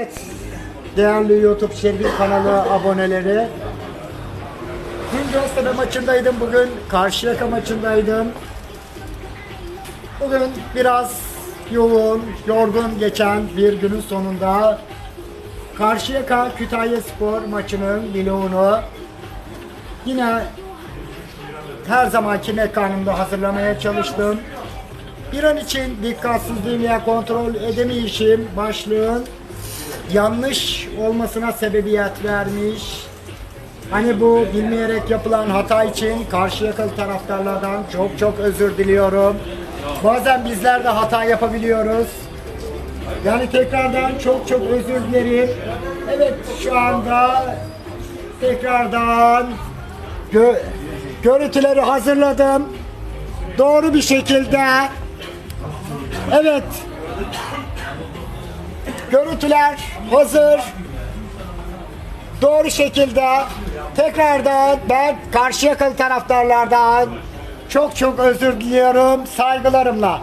Evet, değerli YouTube Şerbil kanalı aboneleri. Dün Göztepe maçındaydım, bugün Karşıyaka maçındaydım. Bugün biraz yoğun, yorgun geçen bir günün sonunda Karşıyaka Kütahya Spor maçının vlogunu yine her zamanki mekanımda hazırlamaya çalıştım. Bir an için dikkatsizliğim ya kontrol edemeyişim başlığın yanlış olmasına sebebiyet vermiş. Hani bu bilmeyerek yapılan hata için karşı yakalı taraftarlardan çok çok özür diliyorum. Bazen bizler de hata yapabiliyoruz. Yani tekrardan çok çok özür dilerim. Evet şu anda tekrardan gö- görüntüleri hazırladım. Doğru bir şekilde Evet Görüntüler hazır. Doğru şekilde tekrardan ben karşı yakalı taraftarlardan çok çok özür diliyorum saygılarımla.